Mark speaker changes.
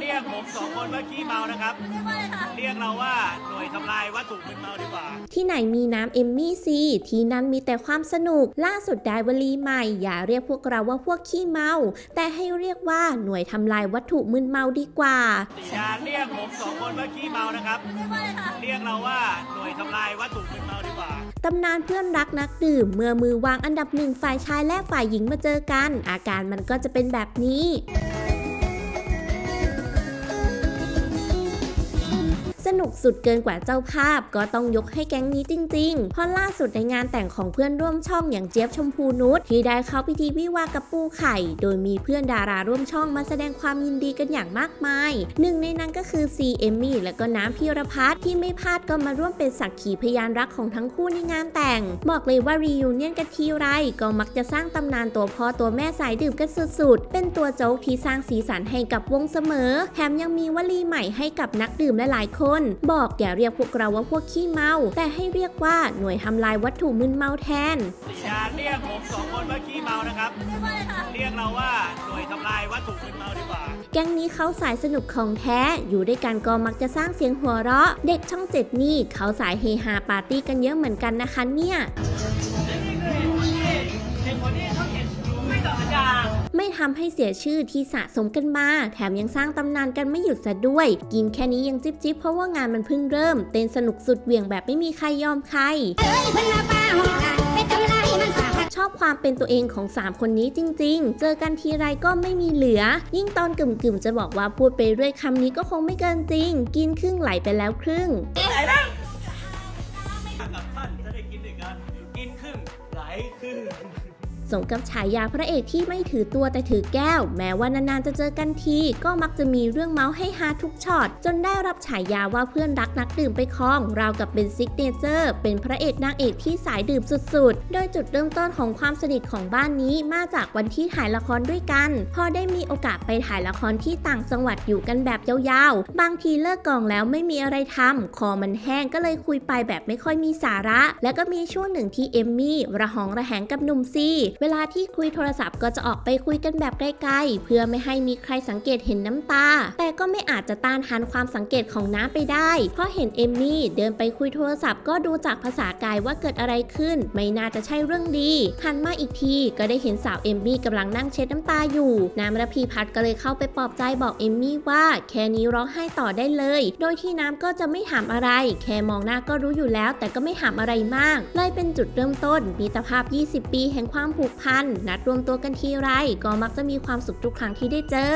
Speaker 1: เรียกผมสองคนว่าขี้เมานะครับ เรียกเราว่าหน่วยทำลายวัตถุมึนเมาดีกว่า
Speaker 2: ที่ไหนมีน้ำเอมมี่ซีที่นั่นมีแต่ความสนุก ล่าสุดได้วลีใหม่ อย่าเรียกพวกเราว่าพวกขี้เมา แต่ให้เรียกว่าหน่วยทำลายวัตถุมึนเมาดีกว่า
Speaker 1: อย่าเรียกผมสองคนว่าขี้เมานะครับ เรียกเราว่าหน่วยทำลายวัตถุมึนเมาดีกว่า
Speaker 2: ตำนานเพื่อนรักนักดื่ม เมื่อมือวางอันดับหนึ่งฝ่ายชายและฝ่ายหญิงมาเจอกัน อาการมันก็จะเป็นแบบนี้ สนุกสุดเกินกว่าเจ้าภาพ ก็ต้องยกให้แก๊งนี้จริงๆ เพราะล่าสุดในงานแต่งของเพื่อนร่วมช่องอย่างเจี๊ยบชมพูนุชที่ได้เข้าพิธีวิวากับปูไข่ โดยมีเพื่อนดาราร่วมช่องมาแสดงความยินดีกันอย่างมากมาย หนึ่งในนั้นก็คือซีเอมมี่และก็น้ำพีรพัฒน์ที่ไม่พลาดก็มาร่วมเป็นสักขีพยานรักของทั้งคู่ในงานแต่ง บอกเลยว่ารียูเนียนกันทีไรก็มักจะสร้างตำนานตัวพ่อตัวแม่สายดื่มกันสุดๆ เป็นตัวโจ๊กที่สร้างสีสันให้กับวงเสมอ แถมยังมีวลีใหม่ให้กับนักดื่มหลายๆคนบอกอย่าเรียกพวกเราว่าพวกขี้เมา แต่ให้เรียกว่าหน่วยทำลายวัตถุมึนเมาแทน
Speaker 1: อย่าเรียกผมสองคนว่าขี้เมานะครับ เรียกเราว่าหน่วยทำลายวัตถุมึนเมาดีกว่า
Speaker 2: แก๊งนี้เขาสายสนุกของแท้ อยู่ด้วยกันก็มักจะสร้างเสียงหัวเราะ เด็กช่องเจ็ดนี่เขาสายเฮฮาปาร์ตี้กันเยอะเหมือนกันนะคะเนี่ย ไม่ทำให้เสียชื่อที่สะสมกันมา แถมยังสร้างตำนานกันไม่หยุดซะด้วย กินแค่นี้ยังจิบจิบเพราะว่างานมันเพิ่งเริ่ม เต้นสนุกสุดเหวี่ยงแบบไม่มีใครยอมใคร
Speaker 3: เอ้ยเพิ่นมาป้าห้องกันไปทำไรมันสาหัส
Speaker 2: ชอบความเป็นตัวเองของ 3 คนนี้จริง ๆ เจอกันทีไรก็ไม่มีเหลือ ยิ่งตอนกึ่มๆ จะบอกว่าพูดไปเรื่อยคำนี้ก็คงไม่เกินจริง กินครึ่งไหลไปแล้วครึ่ง
Speaker 1: กับท่านจะได้กินด้วยกัน กินครึ่งไหลครึ่ง
Speaker 2: สมกับฉายาพระเอกที่ไม่ถือตัวแต่ถือแก้ว แม้ว่านานๆจะเจอกันที ก็มักจะมีเรื่องเมาส์ให้ฮาทุกช็อต จนได้รับฉายาว่าเพื่อนรักนักดื่มไปครอง ราวกับเป็นซิกเนเจอร์ เป็นพระเอกนางเอกที่สายดื่มสุดๆ โดยจุดเริ่มต้นของความสนิทของบ้านนี้มาจากวันที่ถ่ายละครด้วยกัน พอได้มีโอกาสไปถ่ายละครที่ต่างจังหวัดอยู่กันแบบยาวๆ บางทีเลิกกองแล้วไม่มีอะไรทำคอมันแห้งก็เลยคุยไปแบบไม่ค่อยมีสาระ แล้วก็มีช่วงหนึ่งที่เอมมี่ระหองระแหงกับหนุ่มซีเวลาที่คุยโทรศัพท์ก็จะออกไปคุยกันแบบไกลๆ เพื่อไม่ให้มีใครสังเกตเห็นน้ำตา แต่ก็ไม่อาจจะต้านทานความสังเกตของน้าไปได้ เพราะเห็นเอมมี่เดินไปคุยโทรศัพท์ก็ดูจากภาษากายว่าเกิดอะไรขึ้น ไม่น่าจะใช่เรื่องดี หันมาอีกทีก็ได้เห็นสาวเอมมี่กำลังนั่งเช็ดน้ำตาอยู่ น้ำระพีพัฒน์ก็เลยเข้าไปปลอบใจบอกเอมมี่ว่าแค่นี้ร้องไห้ต่อได้เลย โดยที่น้ำก็จะไม่ถามอะไร แค่มองหน้าก็รู้อยู่แล้ว แต่ก็ไม่ถามอะไรมาก เลยเป็นจุดเริ่มต้นมิตรภาพ 20 ปีแห่งความผูผูกพัน นัดรวมตัวกันทีไร ก็มักจะมีความสุขทุกครั้งที่ได้เจอ